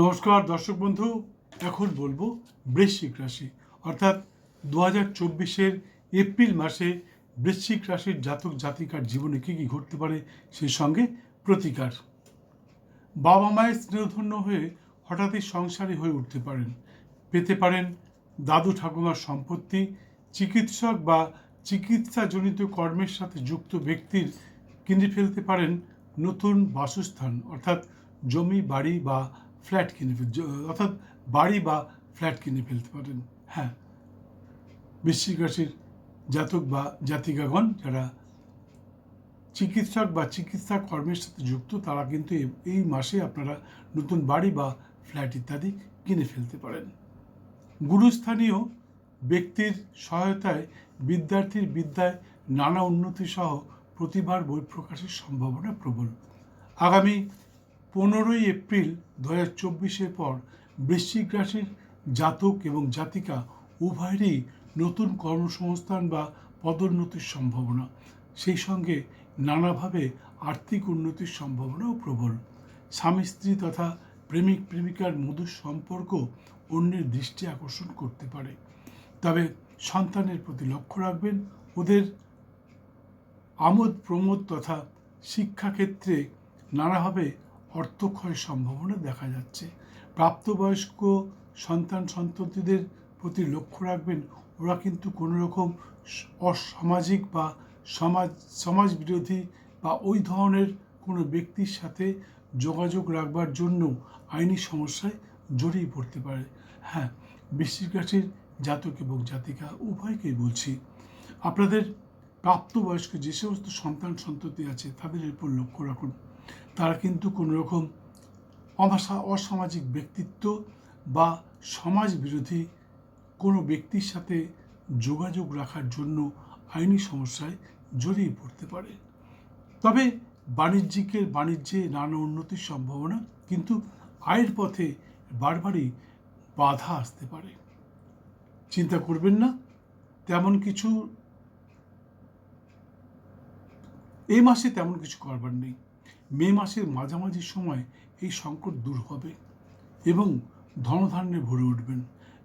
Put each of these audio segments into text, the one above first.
নমস্কার, দর্শক বন্ধু। এখন বলব বৃশ্চিক রাশি। অর্থাৎ দু হাজার চব্বিশের এপ্রিল মাসে বৃশ্চিক রাশির জাতক জাতিকার জীবনে কী কী ঘটতে পারে সেই সঙ্গে প্রতিকার। বাবা মায়ের স্নেহধন্য হয়ে হঠাৎই সংসারী হয়ে উঠতে পারেন। পেতে পারেন দাদু ঠাকুমার সম্পত্তি, চিকিৎসক বা চিকিৎসাজনিত কর্মের সাথে যুক্ত ব্যক্তির কিনে ফেলতে পারেন নতুন বাসস্থান, অর্থাৎ জমি, বাড়ি বা ফ্ল্যাট কিনে অর্থাৎ বাড়ি বা ফ্ল্যাট কিনে ফেলতে পারেন। হ্যাঁ। বৃশ্চিক রাশির জাতক বা জাতিকাগণ যারা চিকিৎসক বা চিকিৎসা কর্মের সাথে যুক্ত, তারা কিন্তু এই মাসে আপনারা নতুন বাড়ি বা ফ্ল্যাট ইত্যাদি কিনে ফেলতে পারেন। গুরুস্থানীয় ব্যক্তির সহায়তায় বিদ্যার্থীর বিদ্যায় নানা উন্নতি সহ প্রতিভার বই প্রকাশের সম্ভাবনা প্রবল। আগামী পনেরোই এপ্রিল দু হাজার চব্বিশের পর বৃশ্চিক রাশির জাতক এবং জাতিকা উভয়েরই নতুন কর্মসংস্থান বা পদোন্নতির সম্ভাবনা। সেই সঙ্গে নানাভাবে আর্থিক উন্নতির সম্ভাবনাও প্রবল। স্বামী, স্ত্রী তথা প্রেমিক, প্রেমিকার মধুর সম্পর্ক অন্যের দৃষ্টি আকর্ষণ করতে পারে। তবে সন্তানের প্রতি লক্ষ্য রাখবেন, ওদের আমোদ প্রমোদ তথা শিক্ষাক্ষেত্রে নানাভাবে অর্থক্ষয়ের সম্ভাবনা দেখা যাচ্ছে। প্রাপ্তবয়স্ক সন্তান সন্ততিদের প্রতি লক্ষ্য রাখবেন। ওরা কিন্তু কোনো রকম অসামাজিক বা সমাজ সমাজ বিরোধী বা ওই ধরনের কোনো ব্যক্তির সাথে যোগাযোগ রাখবার জন্য আইনি সমস্যায় জড়িয়ে পড়তে পারে। হ্যাঁ বৃশ্চিক রাশির জাতক এবং জাতিকা, উভয়কেই বলছি। আপনাদের প্রাপ্তবয়স্ক যে সমস্ত সন্তান সন্ততি আছে, তাদের উপর লক্ষ্য রাখুন। তারা কিন্তু কোনো রকম অসামাজিক ব্যক্তিত্ব বা সমাজ বিরোধী কোনো ব্যক্তির সাথে যোগাযোগ রাখার জন্য আইনি সমস্যায় জড়িয়ে পড়তে পারে। তবে বাণিজ্যিকের বাণিজ্যে নানা উন্নতির সম্ভাবনা কিন্তু আয়ের পথে বারবারই বাধা আসতে পারে। চিন্তা করবেন না, তেমন কিছু এই মাসে তেমন কিছু করবার নেই। মে মাসের মাঝামাঝি সময় এই সংকট দূর হবে এবং ধনধান্যে ভরে উঠবেন।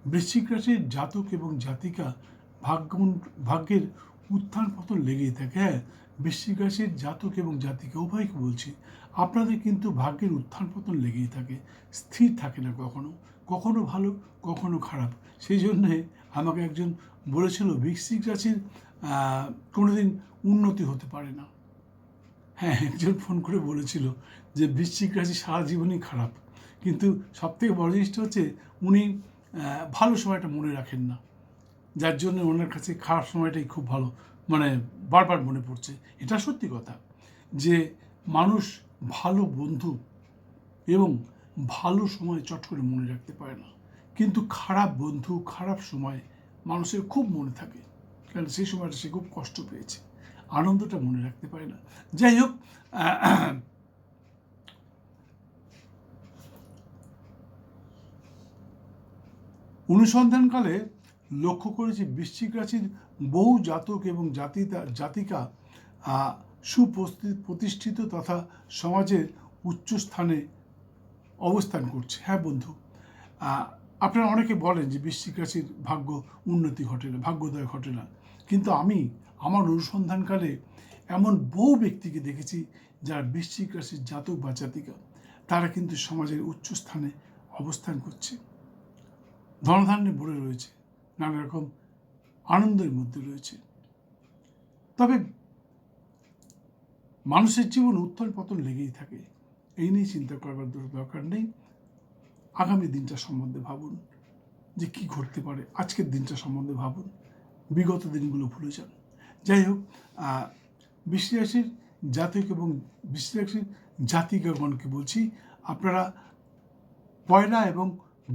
বৃশ্চিক রাশির জাতক এবং জাতিকা ভাগ্য ভাগ্যের উত্থান পতন লেগেই থাকে। হ্যাঁ বৃশ্চিক রাশির জাতক এবং জাতিকা উভয়কে বলছি? আপনাদের কিন্তু ভাগ্যের উত্থান পতন লেগেই থাকে। স্থির থাকে না কখনো। কখনো ভালো, কখনো খারাপ। সেই জন্যে আমাকে একজন বলেছিল, বৃশ্চিক রাশির কোনোদিন উন্নতি হতে পারে না। হ্যাঁ একজন ফোন করে বলেছিল যে বৃশ্চিক রাশি সারা জীবনই খারাপ। কিন্তু সবথেকে বড় জিনিসটা হচ্ছে উনি ভালো সময়টা মনে রাখেন না। যার জন্য ওনার কাছে খারাপ সময়টাই খুব ভালো মানে বারবার মনে পড়ছে। এটা সত্যি কথা যে মানুষ ভালো বন্ধু এবং ভালো সময় চট করে মনে রাখতে পারে না। কিন্তু খারাপ বন্ধু, খারাপ সময় মানুষের খুব মনে থাকে। কারণ সেই সময়টা সে খুব কষ্ট পেয়েছে। আনন্দটা মনে রাখতে পারে না। যাই হোক অনুসন্ধানকালে লক্ষ্য করেছি বৃশ্চিক রাশির বহু জাতক এবং জাতিতা জাতিকা আহ, সুপ্রস্তি- প্রতিষ্ঠিত তথা সমাজের উচ্চ স্থানে অবস্থান করছে। হ্যাঁ বন্ধু আপনারা অনেকে বলেন যে বৃশ্চিক রাশির ভাগ্য উন্নতি ঘটে না ভাগ্যোদয় ঘটে না। কিন্তু আমি আমার অনুসন্ধানকালে এমন বহু ব্যক্তিকে দেখেছি যারা বৃশ্চিক রাশির জাতক বা জাতিকা, তারা কিন্তু সমাজের উচ্চ স্থানে অবস্থান করছে। ধনধান্যে ভরে রয়েছে নানা রকম আনন্দের মধ্যে রয়েছে। তবে মানুষের জীবন উত্থান পতন লেগেই থাকে, এই নিয়ে চিন্তা করবার দরকার নেই। আগামী দিনটা সম্বন্ধে ভাবুন যে কি ঘটতে পারে, আজকের দিনটা সম্বন্ধে ভাবুন। বিগত দিনগুলো ভুলে যান। যাই হোক বৃষ্টি জাতক এবং বৃষ্টি জাতিকাগণকে বলছি, আপনারা পয়লা এবং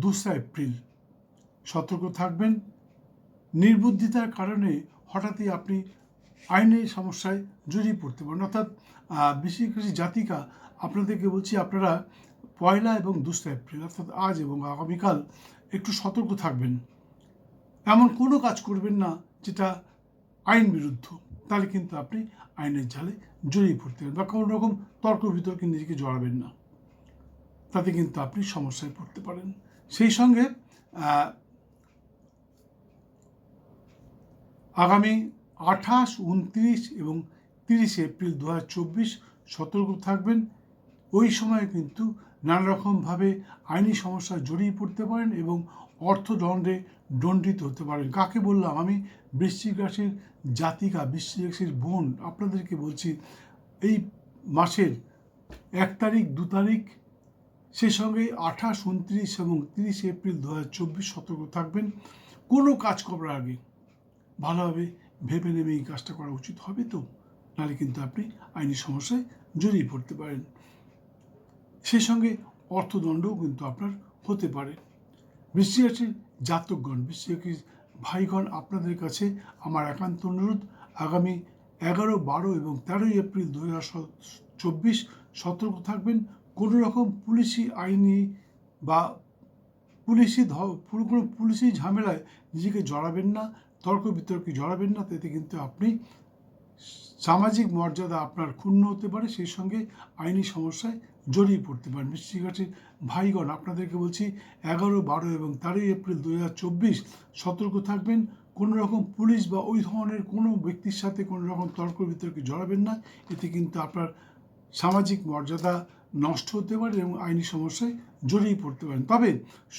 দোসরা এপ্রিল সতর্ক থাকবেন। নির্বুদ্ধিতার কারণে হঠাৎই আপনি আইনের সমস্যায় জড়িয়ে পড়তে পারেন। অর্থাৎ বিশেষ করে জাতিকা, আপনাদেরকে বলছি, আপনারা পয়লা এবং দোসরা এপ্রিল, অর্থাৎ আজ এবং আগামীকাল একটু সতর্ক থাকবেন। এমন কোনো কাজ করবেন না যেটা আইন বিরুদ্ধ। তাহলে কিন্তু আপনি আইনের জালে জড়িয়ে পড়তে পারেন বা কোনো রকম তর্ক বিতর্কে নিজেকে জড়াবেন না। তাতে কিন্তু আপনি সমস্যায় পড়তে পারেন। সেই সঙ্গে আগামী আঠাশ, উনত্রিশ এবং তিরিশে এপ্রিল দু হাজার চব্বিশ সতর্ক থাকবেন। ওই সময় কিন্তু নানা রকমভাবে আইনি সমস্যায় জড়িয়ে পড়তে পারেন এবং অর্থদণ্ডে দণ্ডিত হতে পারেন কাকে বললাম? আমি বৃশ্চিক রাশির জাতিকা, বৃশ্চিক রাশির বোন, আপনাদেরকে বলছি, এই মাসের এক তারিখ, দু তারিখ, সেই সঙ্গে আঠাশ, উনত্রিশ এবং তিরিশে এপ্রিল দু হাজার চব্বিশ সতর্ক থাকবেন। কোনো কাজ করার আগে ভালোভাবে ভেবে নেবে এই কাজটা করা উচিত হবে তো? নাহলে কিন্তু আপনি আইনি সমস্যায় জড়িয়ে পড়তে পারেন। সেই সঙ্গে অর্থদণ্ডও কিন্তু আপনার হতে পারে। বৃষ্টি রাশির জাতকগণ বিশ্বকী ভাইগণ, আপনাদের কাছে আমার একান্ত অনুরোধ। আগামী এগারো, বারো এবং তেরোই এপ্রিল দু হাজার চব্বিশ সতর্ক থাকবেন। কোনো রকম পুলিশি আইনি বা পুলিশি ধর কোনো পুলিশি ঝামেলায় নিজেকে জড়াবেন না, তর্ক বিতর্কে জড়াবেন না, তাতে কিন্তু আপনি সামাজিক মর্যাদা আপনার ক্ষুণ্ণ হতে পারে, সেই সঙ্গে আইনি সমস্যায় জড়িয়ে পড়তে পারেন বৃশ্চিক রাশির ভাইগণ, আপনাদেরকে বলছি, এগারো, বারো এবং তেরোই এপ্রিল দু হাজার চব্বিশ সতর্ক থাকবেন। কোনো রকম পুলিশ বা ওই ধরনের কোনো ব্যক্তির সাথে কোনো রকম তর্ক বিতর্কে জড়াবেন না। এতে কিন্তু আপনার সামাজিক মর্যাদা নষ্ট হতে পারে এবং আইনি সমস্যায় জড়িয়ে পড়তে পারেন। তবে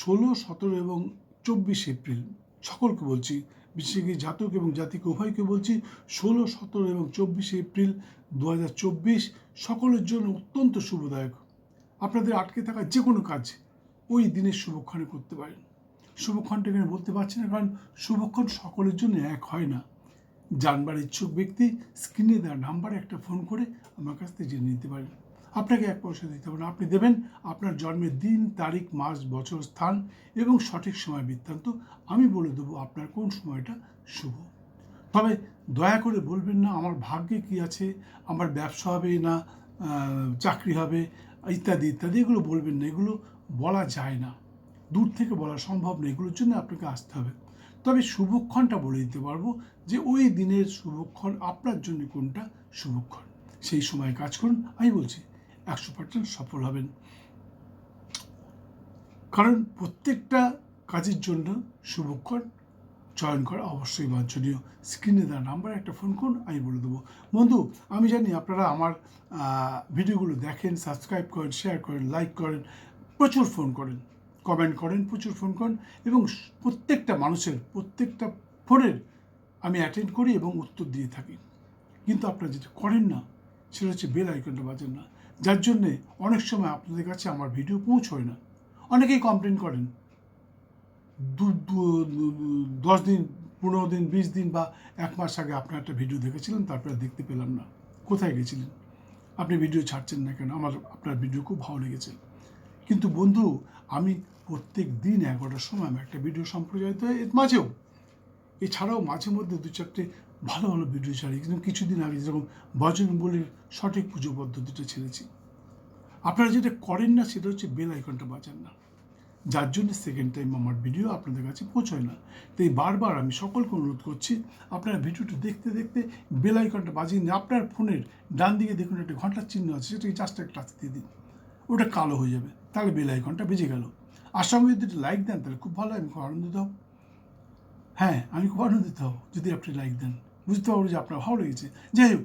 ষোলো, সতেরো এবং চব্বিশ এপ্রিল সকলকে বলছি বিশেষ করে জাতক এবং জাতিকে উভয়কে বলছি, ষোলো, সতেরো এবং চব্বিশে এপ্রিল দু হাজার চব্বিশ সকলের জন্য অত্যন্ত শুভদায়ক। আপনাদের আটকে থাকা যে কোনো কাজ ওই দিনের শুভক্ষণে করতে পারেন। শুভক্ষণটা এখানে বলতে পারছি না, কারণ শুভক্ষণ সকলের জন্য এক হয় না। জানবার ইচ্ছুক ব্যক্তি স্ক্রিনে দেওয়া নাম্বারে একটা ফোন করে আমার কাছ থেকে জেনে নিতে পারেন। আপনাকে এক পয়সা দিতে হবে না। আপনি দেবেন আপনার জন্মের দিন, তারিখ, মাস, বছর, স্থান এবং সঠিক সময় বৃত্তান্ত। আমি বলে দেবো আপনার কোন সময়টা শুভ। তবে দয়া করে বলবেন না, আমার ভাগ্যে কি আছে, আমার ব্যবসা হবে না চাকরি হবে, ইত্যাদি ইত্যাদি, এগুলো বলবেন না, এগুলো বলা যায় না। দূর থেকে বলা সম্ভব না, এগুলোর জন্য আপনাকে আসতে হবে। তবে শুভক্ষণটা বলে দিতে পারব যে ওই দিনের শুভক্ষণ আপনার জন্য কোনটা শুভক্ষণ। সেই সময় কাজ করুন, আমি বলছি একশো পার্সেন্ট সফল হবেন। কারণ প্রত্যেকটা কাজের জন্য শুভক্ষণ, চয়ন করা অবশ্যই বাঞ্ছনীয়। স্ক্রিনে দেওয়া নাম্বার একটা ফোন করুন, আমি বলে দেবো। বন্ধু, আমি জানি আপনারা আমার ভিডিওগুলো দেখেন সাবস্ক্রাইব করেন শেয়ার করেন লাইক করেন, প্রচুর ফোন করেন কমেন্ট করেন, প্রচুর ফোন করেন এবং প্রত্যেকটা মানুষের, প্রত্যেকটা ফোনের আমি অ্যাটেন্ড করি এবং উত্তর দিয়ে থাকি। কিন্তু আপনারা যেটা করেন না, সেটা হচ্ছে বেল আইকনটা বাজেন না। যার জন্যে অনেক সময় আপনাদের কাছে আমার ভিডিও পৌঁছয় না। অনেকেই কমপ্লেন করেন। দু দশ দিন, পনেরো দিন, বিশ দিন বা এক মাস আগে আপনার একটা ভিডিও দেখেছিলেন, তারপরে দেখতে পেলাম না। কোথায় গেছিলেন? আপনি ভিডিও ছাড়ছেন না কেন? আমার, আপনার ভিডিও খুব ভালো লেগেছে। কিন্তু বন্ধু, আমি প্রত্যেক দিন এগারোটার সময় আমি একটা ভিডিও সম্প্রচারিত হয় এর মাঝেও। এছাড়াও মাঝে মধ্যে দু চারটে ভালো ভালো ভিডিও ছাড়ি, কিন্তু কিছুদিন আগে যেরকম বজরঙ্গলির সঠিক পুজো পদ্ধতিটা ছেড়েছি। আপনারা যেটা করেন না, সেটা হচ্ছে বেল আইকনটা বাজান না। যার জন্য সেকেন্ড টাইম আমার ভিডিও আপনাদের কাছে পৌঁছয় না। তাই বারবার আমি সকলকে অনুরোধ করছি, আপনারা ভিডিওটা দেখতে দেখতে বেল আইকনটা বাজিয়ে নিন। আপনার ফোনের ডান দিকে দেখুন, একটা ঘণ্টার চিহ্ন আছে সেটাকে জাস্ট একটা দিয়ে দিন। ওটা কালো হয়ে যাবে, তাহলে বেল আইকনটা বেজে গেল। আর সঙ্গে যদি লাইক দেন, তাহলে খুব ভালো আমি খুব আনন্দিত হব। হ্যাঁ আমি খুব আনন্দিত হব যদি আপনি লাইক দেন। বুঝতে পারব যে আপনার ভালো লেগেছে। যাই হোক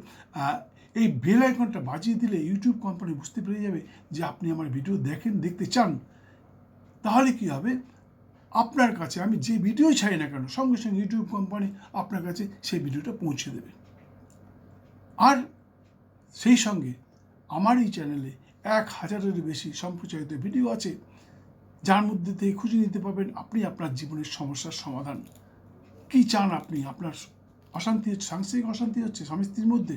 এই বেল আইকনটা বাজিয়ে দিলে ইউটিউব কোম্পানি বুঝতে পেরে যাবে যে আপনি আমার ভিডিও দেখেন, দেখতে চান। তাহলে কি হবে? আপনার কাছে, আমি যে ভিডিও ছাই না কেন, সঙ্গে সঙ্গে ইউটিউব কোম্পানি আপনার কাছে সেই ভিডিওটা পৌঁছে দেবে। আর সেই সঙ্গে আমার এই চ্যানেলে এক হাজারের বেশি সম্প্রচারিত ভিডিও আছে। যার মধ্যে থেকে খুঁজে নিতে পারবেন আপনি আপনার জীবনের সমস্যার সমাধান। কি চান আপনি? আপনার অশান্তি হচ্ছে, সাংসারিক অশান্তি হচ্ছে, স্বামী স্ত্রীর মধ্যে,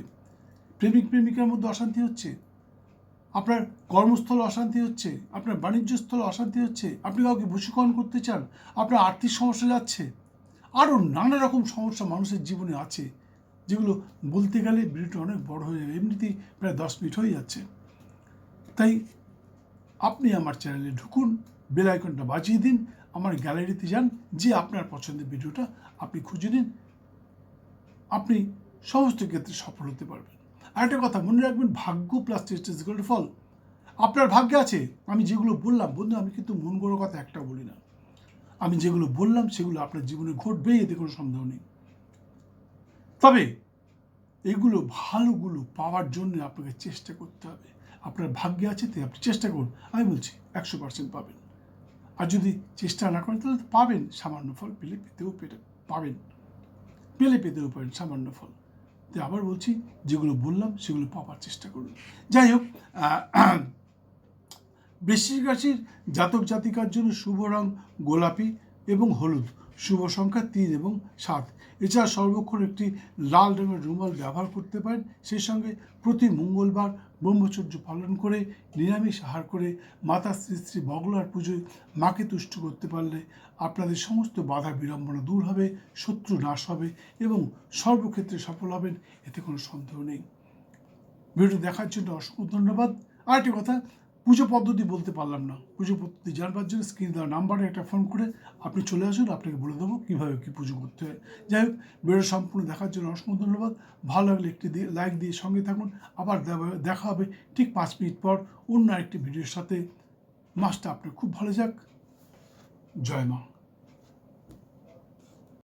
প্রেমিক প্রেমিকার মধ্যে অশান্তি হচ্ছে, আপনার কর্মস্থলে অশান্তি হচ্ছে, আপনার বাণিজ্য স্থলে অশান্তি হচ্ছে, আপনি কাউকে বশীকরণ করতে চান, আপনার আর্থিক সমস্যা যাচ্ছে আরও নানা রকম সমস্যা মানুষের জীবনে আছে, যেগুলো বলতে গেলে ভিডিওটা অনেক বড় হয়ে যাবে, এমনিতেই প্রায় দশ মিনিট হয়ে যাচ্ছে। তাই আপনি আমার চ্যানেলে ঢুকুন, বেল আইকনটা বাজিয়ে দিন, আমার গ্যালারিতে যান, যে আপনার পছন্দের ভিডিওটা আপনি খুঁজে নিন আপনি সমস্ত ক্ষেত্রে সফল হতে পারবেন। আরেকটা কথা, মনে রাখবেন ভাগ্য প্লাস চেষ্টা ফল। আপনার ভাগ্যে আছে, আমি যেগুলো বললাম, বন্ধু, আমি কিন্তু মন গড়ো কথা একটা বলি না। আমি যেগুলো বললাম, সেগুলো আপনার জীবনে ঘটবেই এতে কোনো সন্দেহ নেই। তবে এগুলো ভালোগুলো পাওয়ার জন্য আপনাকে চেষ্টা করতে হবে। আপনার ভাগ্যে আছে, তাই আপনি চেষ্টা করুন। আমি বলছি, একশো পার্সেন্ট পাবেন। আর যদি চেষ্টা না করেন, তাহলে তো পাবেন, সামান্য ফল পেলে পেতেও পেতে পাবেন। পেলে পেতে পারেন সামান্য ফল। তো আবার বলছি, যেগুলো বললাম, সেগুলো পাওয়ার চেষ্টা করুন। যাই হোক বৃশ্চিক রাশির জাতক জাতিকার জন্য শুভ রং গোলাপি এবং হলুদ। শুভ সংখ্যা তিন এবং সাত। এছাড়া সর্বক্ষণ একটি লাল রঙের রুমাল ব্যবহার করতে পারেন। সেই সঙ্গে প্রতি মঙ্গলবার ব্রহ্মচর্য পালন করে, নিরামিষ আহার করে, মাতা শ্রী শ্রী বগলার পুজোয় মাকে তুষ্ট করতে পারলে আপনাদের সমস্ত বাধা বিড়ম্বনা দূর হবে, শত্রু নাশ হবে এবং সর্বক্ষেত্রে সফল হবেন, এতে কোনো সন্দেহ নেই। ভিডিও দেখার জন্য অসংখ্য ধন্যবাদ। আরেকটি কথা পুজো পদ্ধতি বলতে পারলাম না। পুজো পদ্ধতি জানবার জন্য স্ক্রিন দেওয়া নাম্বারে একটা ফোন করে আপনি চলে আসুন, আপনাকে বলে দেবো কীভাবে কী পুজো করতে হয়। যাই হোক ভিডিও সম্পূর্ণ দেখার জন্য অসংখ্য ধন্যবাদ। ভালো লাগলে একটি দিয়ে লাইক দিয়ে সঙ্গে থাকুন। আবার দেখা হবে ঠিক পাঁচ মিনিট পর অন্য একটি ভিডিওর সাথে। মাসটা আপনার খুব ভালো যাক। জয় মা।